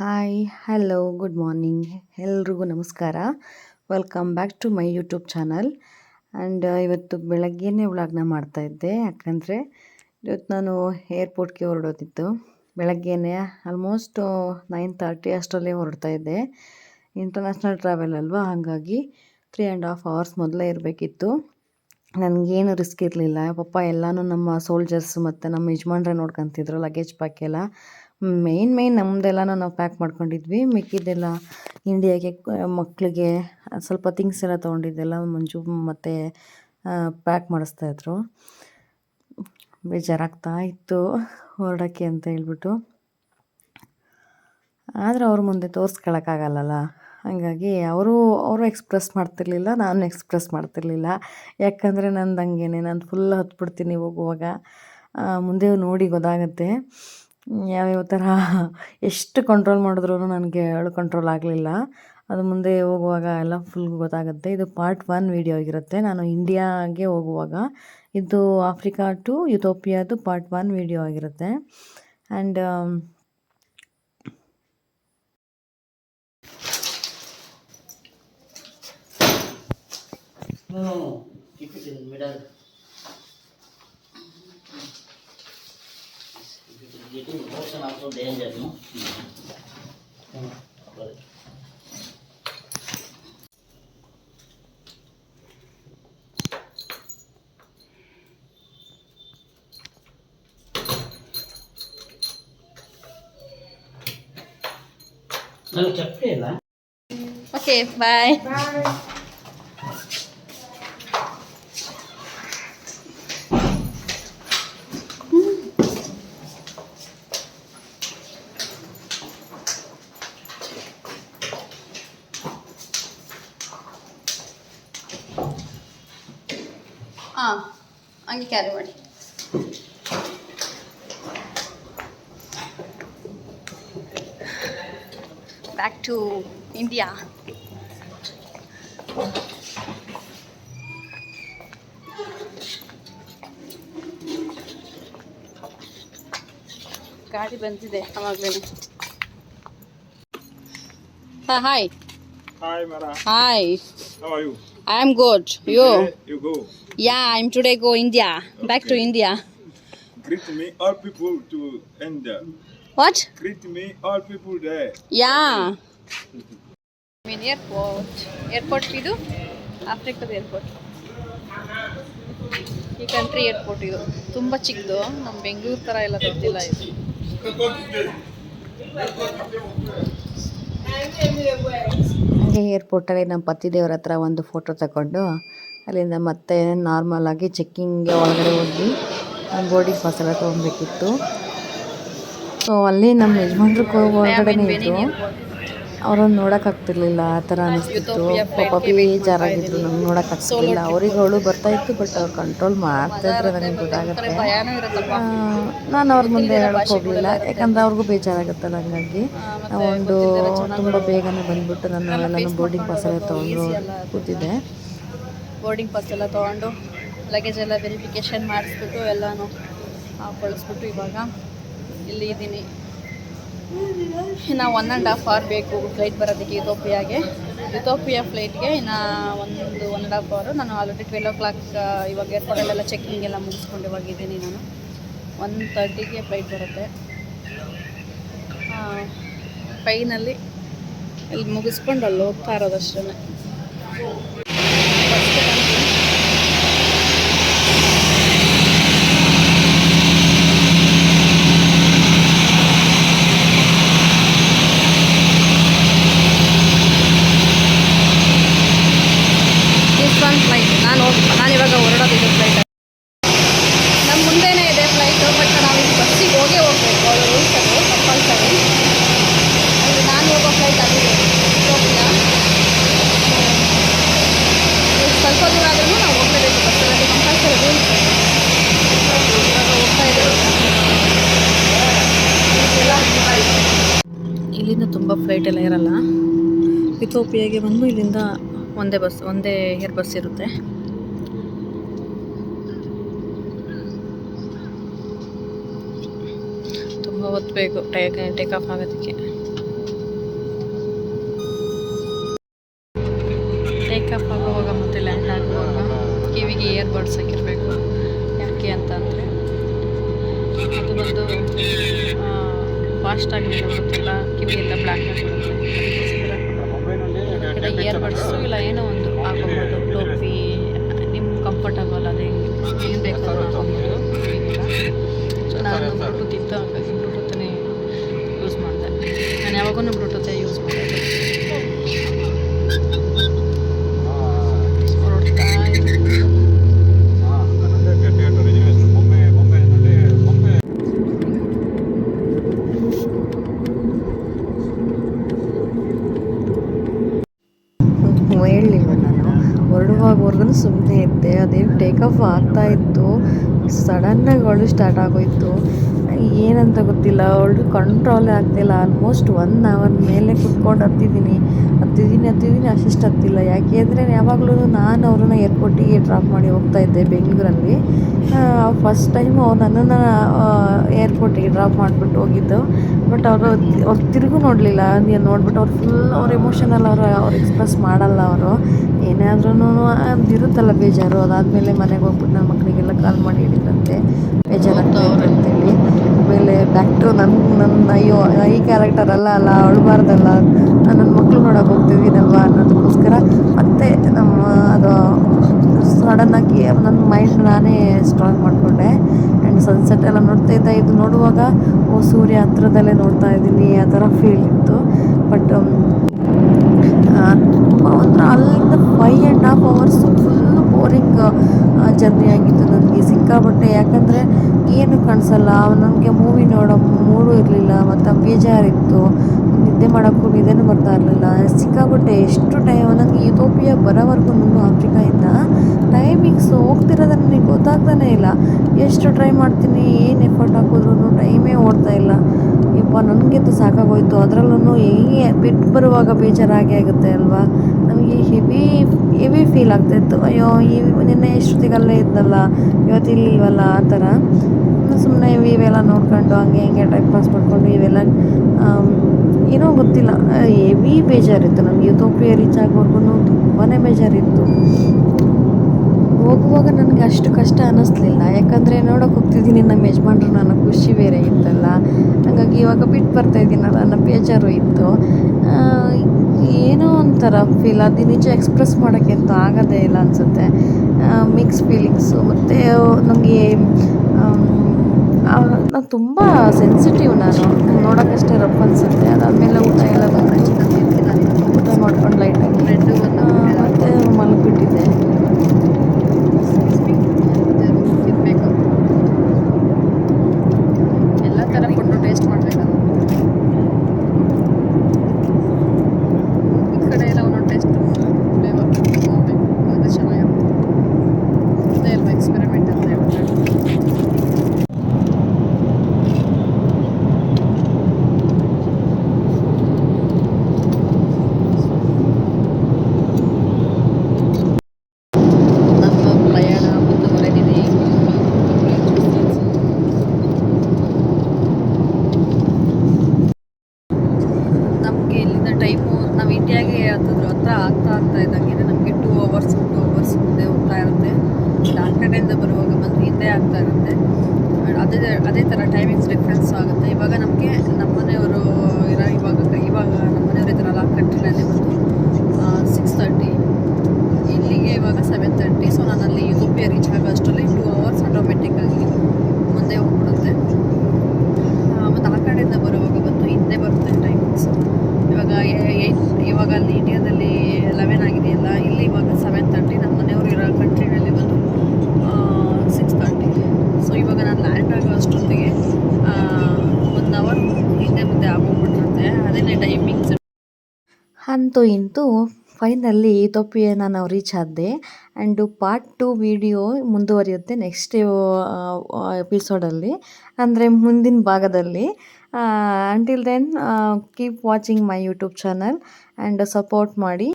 Hi hello good morning ಎಲ್ರಿಗೂ ನಮಸ್ಕಾರ. Welcome back to my YouTube channel and ಇವತ್ತು ಬೆಳಗ್ಗೆನೇ ವ್ಲಾಗ್ನ ಮಾಡ್ತಾಯಿದ್ದೆ ಯಾಕಂದರೆ ಇವತ್ತು ನಾನು ಏರ್ಪೋರ್ಟ್ಗೆ ಹೊರಡೋದಿತ್ತು. ಬೆಳಗ್ಗೆನೇ ಆಲ್ಮೋಸ್ಟ್ ನೈನ್ ತರ್ಟಿ ಅಷ್ಟರಲ್ಲೇ ಹೊರಡ್ತಾ ಇದ್ದೆ. ಇಂಟರ್ನ್ಯಾಷನಲ್ ಟ್ರಾವೆಲ್ ಅಲ್ವಾ? ಹಾಗಾಗಿ ತ್ರೀ ಆ್ಯಂಡ್ ಹಾಫ್ ಅವರ್ಸ್ ಮೊದಲೇ ಇರಬೇಕಿತ್ತು. ನನಗೇನು ರಿಸ್ಕ್ ಇರಲಿಲ್ಲ. ಪಾಪ ಎಲ್ಲನೂ ನಮ್ಮ ಸೋಲ್ಜರ್ಸ್ ಮತ್ತು ನಮ್ಮ ಯಜಮಾನ್ರೆ ನೋಡ್ಕೊತಿದ್ರು ಲಗೇಜ್ ಪ್ಯಾಕ್ ಎಲ್ಲ. ಮೇಯ್ನ್ ಮೇಯ್ನ್ ನಮ್ಮದೆಲ್ಲನೂ ನಾವು ಪ್ಯಾಕ್ ಮಾಡ್ಕೊಂಡಿದ್ವಿ. ಮಿಕ್ಕಿದ್ದೆಲ್ಲ ಇಂಡಿಯಾಗೆ ಮಕ್ಕಳಿಗೆ ಸ್ವಲ್ಪ ಥಿಂಗ್ಸ್ ಎಲ್ಲ ತೊಗೊಂಡಿದ್ದೆಲ್ಲ ಮಂಜು ಮತ್ತು ಪ್ಯಾಕ್ ಮಾಡಿಸ್ತಾಯಿದ್ರು ಬೇಜಾರಾಗ್ತಾ ಇತ್ತು ಹೊರಡೋಕ್ಕೆ ಅಂತ ಹೇಳ್ಬಿಟ್ಟು. ಆದರೆ ಅವ್ರ ಮುಂದೆ ತೋರಿಸ್ಕೊಳಕ್ಕಾಗಲ್ಲಲ್ಲ. ಹಾಗಾಗಿ ಅವರು ಅವರು ಎಕ್ಸ್ಪ್ರೆಸ್ ಮಾಡ್ತಿರ್ಲಿಲ್ಲ, ನಾನು ಎಕ್ಸ್ಪ್ರೆಸ್ ಮಾಡ್ತಿರ್ಲಿಲ್ಲ. ಯಾಕಂದರೆ ನಂದು ಹಂಗೇನೆ, ನಾನು ಫುಲ್ ಹತ್ಬಿಡ್ತೀನಿ ಹೋಗುವಾಗ. ಮುಂದೆ ನೋಡಿ ಗೊತ್ತಾಗುತ್ತೆ. ಯಾವ್ಯಾವ ಥರ ಎಷ್ಟು ಕಂಟ್ರೋಲ್ ಮಾಡಿದ್ರೂ ನನಗೆ ಹೇಳು ಕಂಟ್ರೋಲ್ ಆಗಲಿಲ್ಲ. ಅದು ಮುಂದೆ ಹೋಗುವಾಗ ಎಲ್ಲ ಫುಲ್ ಗೊತ್ತಾಗುತ್ತೆ. ಇದು ಪಾರ್ಟ್ ಒನ್ ವಿಡಿಯೋ ಆಗಿರುತ್ತೆ. ನಾನು ಇಂಡಿಯಾಗೆ ಹೋಗುವಾಗ ಇದು ಆಫ್ರಿಕಾ ಟು ಯುಥೋಪಿಯಾದು ಪಾರ್ಟ್ ಒನ್ ವಿಡಿಯೋ ಆಗಿರುತ್ತೆ. And No, keep it in the middle. Okay, bye. Bye. ಹಂಗೆ ಕ್ಯಾರಿ ಮಾಡಿ ಬ್ಯಾಕ್ ಟು ಇಂಡಿಯಾ ಗಾಡಿ ಬಂದಿದೆ ಅವಾಗಲೇ ಹಾಂ hi Hi, Mara. Hi How are you? I am good you Today you go. Yeah I am today go India back to Okay. India Greet me, all people to India. What Greet me, all people there. Ya mean airport airport ಇದು ಆಫ್ರಿಕಾದ airport ಈ country airport ಇದು. ತುಂಬ ಚಿಕ್ಕದು ನಮ್ಮ ಬೆಂಗಳೂರು ಥರ ಎಲ್ಲ ಗೊತ್ತಿಲ್ಲ ಇದು. ಏರ್ಪೋರ್ಟಲ್ಲಿ ನಮ್ಮ ಪತಿದೇವ್ರ ಹತ್ರ ಒಂದು ಫೋಟೋ ತಗೊಂಡು ಅಲ್ಲಿಂದ ಮತ್ತೆ ನಾರ್ಮಲ್ ಆಗಿ ಚೆಕ್ಕಿಂಗ್ಗೆ ಒಳಗಡೆ ಹೋದ್ವಿ. ಬೋರ್ಡಿಂಗ್ ಪಾಸ್ ಎಲ್ಲ ತೊಗೊಬೇಕಿತ್ತು ಸೊ ಅಲ್ಲಿ ನಮ್ಮ ಯಜಮಾನ್ರು ಒಳಗಡೆನೇ ಇತ್ತು ಅವ್ರನ್ನ ನೋಡೋಕ್ಕಾಗ್ತಿರ್ಲಿಲ್ಲ ಆ ಥರ ಅನಿಸ್ತಿತ್ತು. ಪಾಪ ಬೇಜಾರಾಗಿದ್ರು ನಮ್ಗೆ ನೋಡೋಕ್ಕಾಗ್ತಿರ್ಲಿಲ್ಲ ಅವ್ರಿಗೆ ಅವಳು ಬರ್ತಾ ಇತ್ತು ಬಟ್ ಅವ್ರು ಕಂಟ್ರೋಲ್ ಮಾಡ್ತಾ ಇದ್ರೆ ನನಗೆ ಗೊತ್ತಾಗುತ್ತೆ. ನಾನು ಅವ್ರ ಮುಂದೆ ಹೇಳೋಕೆ ಹೋಗಲಿಲ್ಲ. ಯಾಕಂದ್ರೆ ಅವ್ರಿಗೂ ಬೇಜಾರಾಗುತ್ತೆ ಹಂಗಾಗಿ. ಒಂದು ತುಂಬ ಬೇಗನೆ ಬಂದ್ಬಿಟ್ಟು ನಾನು ಎಲ್ಲನೂ ಬೋರ್ಡಿಂಗ್ ಪಾಸ್ ಎಲ್ಲ ತೊಗೊಂಡು ಕೂತಿದ್ದೆ ಬೋರ್ಡಿಂಗ್ ಪಾಸ್ ಎಲ್ಲ ತೊಗೊಂಡು ಲಗೇಜ್ ಎಲ್ಲ ವೆರಿಫಿಕೇಷನ್ ಮಾಡಿಸ್ಬಿಟ್ಟು ಎಲ್ಲನೂ ಕಳಿಸ್ಬಿಟ್ಟು ಇವಾಗ ಇಲ್ಲಿ ಇದ್ದೀನಿ. ಇನ್ನು ಒನ್ ಆ್ಯಂಡ್ ಹಾಫ್ ಅವರ್ ಬೇಕು ಫ್ಲೈಟ್ ಬರೋದಕ್ಕೆ ಯುತೋಪಿಯಾಗೆ ಯುತೋಪಿಯಾ ಫ್ಲೈಟ್ಗೆ ಇನ್ನು ಒಂದು ಒನ್ ಆ್ಯಂಡ್ ಹಾಫ್ ಅವರು ನಾನು ಆಲ್ರೆಡಿ ಟ್ವೆಲ್ ಓ ಕ್ಲಾಕ್ ಇವಾಗ ಏರ್ಪೋರ್ಟಲ್ಲೆಲ್ಲ ಚೆಕಿಂಗ್ ಎಲ್ಲ ಮುಗಿಸ್ಕೊಂಡು ಇವಾಗಿದ್ದೀನಿ ನಾನು. ಒನ್ ತರ್ಟಿಗೆ ಫ್ಲೈಟ್ ಬರುತ್ತೆ. ಟ್ರೈನಲ್ಲಿ ಇಲ್ಲಿ ಮುಗಿಸ್ಕೊಂಡು ಅಲ್ಲಿ ಹೋಗ್ತಾ ಇರೋದಷ್ಟೇ ಫಸ್ಟ್ ನಾವು ಇಲ್ಲಿಂದ ತುಂಬ ಫ್ಲೈಟ್ ಎಲ್ಲ ಇರಲ್ಲ. ಇಥೋಪಿಯಾಗೆ ಬಂದು ಇಲ್ಲಿಂದ ಒಂದೇ ಬಸ್ ಒಂದೇ ಏರ್ ಬಸ್ ಇರುತ್ತೆ. ತುಂಬ ಹೊತ್ತು ಬೇಕು ಟೇಕ್ ಆಫ್ ಆಗೋದಕ್ಕೆ ಇಯರ್ಬಡ್ಸ್ ಹಾಕಿರಬೇಕು ಯಾಕೆ ಅಂತ ಅಂದರೆ ಅದು ಬಂದು ಫಾಸ್ಟಾಗಿ ಗೊತ್ತಿಲ್ಲ ಕಿವಿಯಿಂದ ಬ್ಲ್ಯಾಕ್ ಮಾಡುತ್ತೆ ಇಯರ್ ಬಡ್ಸು ಇಲ್ಲ ಏನೋ ಒಂದು ಹಾಕೋಬೋದು ಟೋಪಿ ನಿಮ್ಮ ಕಂಫರ್ಟಬಲ್ ಅದೇ ಏನು ಬೇಕಾದ್ರೂ ಹಾಕೊಬೋದು ಸೊ ನಾನು ಬ್ಲೂಟೂತ್ ಇತ್ತು ಹಾಗಾಗಿ ಬ್ಲೂಟೂತನ್ನೇ ಯೂಸ್ ಮಾಡಿದೆ. ನಾನು ಯಾವಾಗೂ ಬ್ಲೂಟೂತೇ ಯೂಸ್ ಮಾಡೋದು. ಹೇಳಲಿಲ್ಲ ನಾನು. ಹೊರಡುವಾಗವರೆಗೂ ಸುಮ್ಮನೆ ಇದ್ದೆ. ಅದೇನು ಟೇಕ್ ಆಫ್ ಆಗ್ತಾ ಇತ್ತು. ಸಡನ್ನಾಗಿ ಅವಳು ಸ್ಟಾರ್ಟ್ ಆಗೋಯ್ತು. ಏನಂತ ಗೊತ್ತಿಲ್ಲ. ಅವಳು ಕಂಟ್ರೋಲೇ ಆಗ್ತಿಲ್ಲ. ಆಲ್ಮೋಸ್ಟ್ ಒನ್ ಅವರ್ ಮೇಲೆ ಕುತ್ಕೊಂಡು ಹತ್ತಿದ್ದೀನಿ. ಹತ್ತಿದ್ದೀನಿ ಹತ್ತಿದ್ದೀನಿ ಅಷ್ಟಿಷ್ಟು ಹತ್ತಿಲ್ಲ. ಯಾಕೆ ಅಂದರೆ ಯಾವಾಗಲೂ ನಾನು ಅವ್ರನ್ನ ಏರ್ಪೋರ್ಟಿಗೆ ಡ್ರಾಪ್ ಮಾಡಿ ಹೋಗ್ತಾ ಇದ್ದೆ ಬೆಂಗಳೂರಲ್ಲಿ. ಫಸ್ಟ್ ಟೈಮ್ ಅವ್ರು ನನ್ನನ್ನು ಏರ್ಪೋರ್ಟಿಗೆ ಡ್ರಾಪ್ ಮಾಡಿಬಿಟ್ಟು ಹೋಗಿದ್ದು. ಬಟ್ ಅವರು ಅವ್ರು ತಿರುಗು ನೋಡಲಿಲ್ಲ. ನೀನು ನೋಡ್ಬಿಟ್ಟು ಅವ್ರು ಫುಲ್ ಅವ್ರ ಎಮೋಷನಲ್ ಅವರು, ಅವ್ರು ಎಕ್ಸ್ಪ್ರೆಸ್ ಮಾಡಲ್ಲ ಅವರು. ಏನಾದ್ರೂ ಇರುತ್ತಲ್ಲ ಬೇಜಾರು. ಅದಾದಮೇಲೆ ಮನೆಗೆ ಹೋಗ್ಬಿಟ್ಟು ನನ್ನ ಮಕ್ಕಳಿಗೆಲ್ಲ ಕಾಲ್ ಮಾಡಿ ಹೇಳಿದ್ರಂತೆ ಬೇಜಾರಾಗ್ತವ್ರೆ ಅಂತೇಳಿ ಆಮೇಲೆ ಬ್ಯಾಕ್ ಟು ನನ್ನ ನನ್ನ ಅಯ್ಯೋ, ಈ ಕ್ಯಾರೆಕ್ಟರ್ ಅಲ್ಲ ಅಲ್ಲ, ಅಳಬಾರ್ದಲ್ಲ. ನನ್ನ ಮಕ್ಕಳು ನೋಡೋಕೆ ಹೋಗ್ತಿದ್ದೀನಲ್ವಾ ಅನ್ನೋದಕ್ಕೋಸ್ಕರ ಮತ್ತೆ ನಮ್ಮ, ಅದು ಸಡನ್ನಾಗಿ ನನ್ನ ಮೈಂಡ್ ನಾನೇ ಸ್ಟ್ರಾಂಗ್ ಮಾಡಿಕೊಂಡೆ. ಆ್ಯಂಡ್ ಸನ್ಸೆಟ್ ಎಲ್ಲ ನೋಡ್ತಾ ಇದ್ದ. ಇದು ನೋಡುವಾಗ, ಓ, ಸೂರ್ಯ ಹತ್ರದಲ್ಲೇ ನೋಡ್ತಾ ಇದ್ದೀನಿ, ಆ ಥರ ಫೀಲ್ ಇತ್ತು. ಬಟ್ ತುಂಬ ಒಂಥರ ಅಲ್ಲಿಂದ five and half hours full boring journey ಆಗಿತ್ತು ನನಗೆ. ಸಿಕ್ಕಾಬಟ್ಟೆ ಯಾಕಂದರೆ ಏನು ಕಾಣಿಸಲ್ಲ. ನನಗೆ ಮೂವಿ ನೋಡೋ ಮೂಡು ಇರಲಿಲ್ಲ, ಮತ್ತು ಬೇಜಾರಿತ್ತು ನಿದ್ದೆ ಮಾಡೋಕ್ಕೂ ನಿದ್ದೆನೂ ಬರ್ತಾ ಇರಲಿಲ್ಲ. ಸಿಕ್ಕಾಬಟ್ಟೆ ಎಷ್ಟು ಟೈಮ್ ನನಗೆ ಯುತೋಪಿಯಾ ಬರೋವರೆಗೂ ಆಫ್ರಿಕಾಯಿಂದ ಟೈಮಿಂಗ್ಸ್ ಹೋಗ್ತಿರೋದು ನನಗೆ ಗೊತ್ತಾಗ್ತಾನೇ ಇಲ್ಲ. ಎಷ್ಟು ಟ್ರೈ ಮಾಡ್ತೀನಿ, ಏನು ಎಫರ್ಟ್ ಹಾಕಿದ್ರು ಟೈಮೇ ಓಡ್ತಾ ಇಲ್ಲ. ಯಪ್ಪ ನನಗಿಂತ ಸಾಕಾಗೋಯ್ತು. ಅದರಲ್ಲೂ ಹೇಗೆ ಬಿಟ್ಟು ಬರುವಾಗ ಬೇಜಾರಾಗಿ ಆಗುತ್ತೆ ಅಲ್ವಾ? ನಮಗೆ ಹೆವಿ ಹೆವಿ ಫೀಲ್ ಆಗ್ತಾಯಿತ್ತು ಅಯ್ಯೋ, ಈ ನಿನ್ನೆ ಎಷ್ಟೊತ್ತಿಗೆ ಅಲ್ಲೇ ಇದ್ದಲ್ಲ ಇವತ್ತು ಆ ಥರ. ಸುಮ್ಮನೆ ಇವೆಲ್ಲ ನೋಡ್ಕೊಂಡು ಹಂಗೆ ಹಿಂಗೆ ಟೈಮ್ ಪಾಸ್ ಮಾಡಿಕೊಂಡು ಇವೆಲ್ಲ ಏನೋ ಗೊತ್ತಿಲ್ಲ. ಹೆವಿ ಬೇಜಾರಿತ್ತು ನಮಗೆ. ಯುತೋಪಿಯ ರೀಚ್ ಆಗೋರ್ಗು ತುಂಬಾ ಬೇಜಾರಿತ್ತು. ಹೋಗುವಾಗ ನನಗೆ ಅಷ್ಟು ಕಷ್ಟ ಅನ್ನಿಸ್ಲಿಲ್ಲ ಯಾಕಂದರೆ ನೋಡೋಕೆ ಹೋಗ್ತಿದ್ದೀನಿ, ನಮ್ಮ ಯಜಮಾನ್ರು ನನ್ನ ಖುಷಿ ಬೇರೆ ಇತ್ತಲ್ಲ. ಹಾಗಾಗಿ ಇವಾಗ ಬಿಟ್ಟು ಬರ್ತಾ ಇದ್ದೀನಲ್ಲ ನನ್ನ ಬೇಜಾರು ಇತ್ತು. ಏನೋ ಒಂಥರ ಫೀಲ್ ಅದು ನಿಜ ಎಕ್ಸ್ಪ್ರೆಸ್ ಮಾಡೋಕ್ಕೆ ಅಂತೂ ಆಗೋದೇ ಇಲ್ಲ ಅನಿಸುತ್ತೆ. ಮಿಕ್ಸ್ ಫೀಲಿಂಗ್ಸು ಮತ್ತು ನನಗೆ ನಾನು ತುಂಬ ಸೆನ್ಸಿಟಿವ್ ನಾನು ನೋಡೋಕ್ಕಷ್ಟೇ ರಫ್ ಅನಿಸುತ್ತೆ ಅದಾದಮೇಲೆ ಊಟ ಎಲ್ಲ ಬಂದು ಊಟ ಮಾಡ್ಕೊಂಡು ಲೈಟಾಗಿ ಬ್ರೆಡ್ಡು ಒಂದು ಮತ್ತು ಮಲಗಿಬಿಟ್ಟಿದ್ದೆ ತಿನ್ಬೇಕು ಎಲ್ಲ ಥರ ಫುಡ್ಡು ಟೇಸ್ಟ್ ಮಾಡಬೇಕಲ್ಲ ಈ ಕಡೆ ಎಲ್ಲ ಒಂದೊಂದು ಟೇಸ್ಟ್ ಫ್ಲೇವರ್ ಹೋಗ್ಬೇಕು ಅದು ಚೆನ್ನಾಗಿರುತ್ತೆ ಅದೇ ಅಲ್ವಾ ಎಕ್ಸ್ಪೆರಿಮೆಂಟ್ ಅಂತ ಹೇಳಿದ್ರೆ ನಮ್ಮ ಪ್ರಯಾಣ ಮುಂದುವರೆದಿದೆ ನಮಗೆ ಇಲ್ಲಿಂದ ಟೈಮು ನಾವು ಇಂಡಿಯಾಗೆ ಹತ್ತಿದ್ರು ಹತ್ರ ಆಗ್ತಾ ಆಗ್ತಾ ಇದ್ದಂಗೆ ನಮಗೆ ಟೂ ಅವರ್ಸ್ ಟೂ ಅವರ್ಸ್ ಮುಂದೆ ಹೋಗ್ತಾ ಇರುತ್ತೆ ಆ ಕಡೆಯಿಂದ ಬರುವಾಗ ಬಂದು ಹಿಂದೆ ಆಗ್ತಾ ಇರುತ್ತೆ. ಅದೇ ಅದೇ ಥರ ಟೈಮಿಂಗ್ಸ್ ಡಿಫ್ರೆನ್ಸ್ ಆಗುತ್ತೆ. ಇವಾಗ ನಮಗೆ ನಮ್ಮ ಮನೆಯವರು ಇರೋ, ಇವಾಗ ಇವಾಗ ನಮ್ಮ ಮನೆಯವರು ಇದ್ದಾರಲ್ಲ ಕಂಟ್ರಿನಲ್ಲಿ ಬಂದು ಸಿಕ್ಸ್ ತರ್ಟಿ ಇಲ್ಲಿಗೆ ಇವಾಗ ಸೆವೆನ್ ತರ್ಟಿ ಸೊ ನಾನು ಅಲ್ಲಿ ಯುರೋಪಿಯ ರೀಚ್ ಆಗೋ ಅಷ್ಟರಲ್ಲಿ ಟೂ ಅವರ್ಸ್ ಆಟೋಮೆಟಿಕ್ಕಾಗಿ ಮುಂದೆ ಹೋಗ್ಬಿಡುತ್ತೆ. ಮತ್ತು ಆ ಕಡೆಯಿಂದ ಬರುವಾಗ ಬಂದು ಹಿಂದೆ ಬರುತ್ತೆ ಟೈಮಿಂಗ್ಸು ಇವಾಗ ಏಯ್ಟ್ ಇವಾಗ ಅಲ್ಲಿ ಇಂಡಿಯಾದಲ್ಲಿ ಲೆವೆನ್ ಆಗಿದೆಯಲ್ಲ ಇಲ್ಲಿ ಇವಾಗ ಸೆವೆನ್ ತರ್ಟಿ ನಮ್ಮ ಮನೆಯವರು ಇರೋ ಕಂಟ್ರಿನಲ್ಲಿ ಬಂದು ಸಿಕ್ಸ್ ತರ್ಟಿ ಸೊ ಇವಾಗ ನಾನು ಲ್ಯಾಂಡ್ ಆಗೋ ಅಷ್ಟೊತ್ತಿಗೆ ಒನ್ ಅವರ್ ಹಿಂದೆ ಮುಂದೆ ಆಗೋಗ್ಬಿಟ್ಟಿರುತ್ತೆ ಅದೇ ಟೈಮಿಂಗ್ಸ್ ಅಂತೂ ಇಂತೂ ಫೈನಲ್ಲಿ ತೊಪ್ಪಿಯನ್ನು ನಾವು ರೀಚ್ ಆದ್ದೆ. ಆ್ಯಂಡು ಪಾರ್ಟ್ ಟು ವಿಡಿಯೋ ಮುಂದುವರಿಯುತ್ತೆ ನೆಕ್ಸ್ಟ್ ಎಪಿಸೋಡಲ್ಲಿ ಅಂದರೆ ಮುಂದಿನ ಭಾಗದಲ್ಲಿ. Until then keep watching my YouTube channel and support ಮಾಡಿ.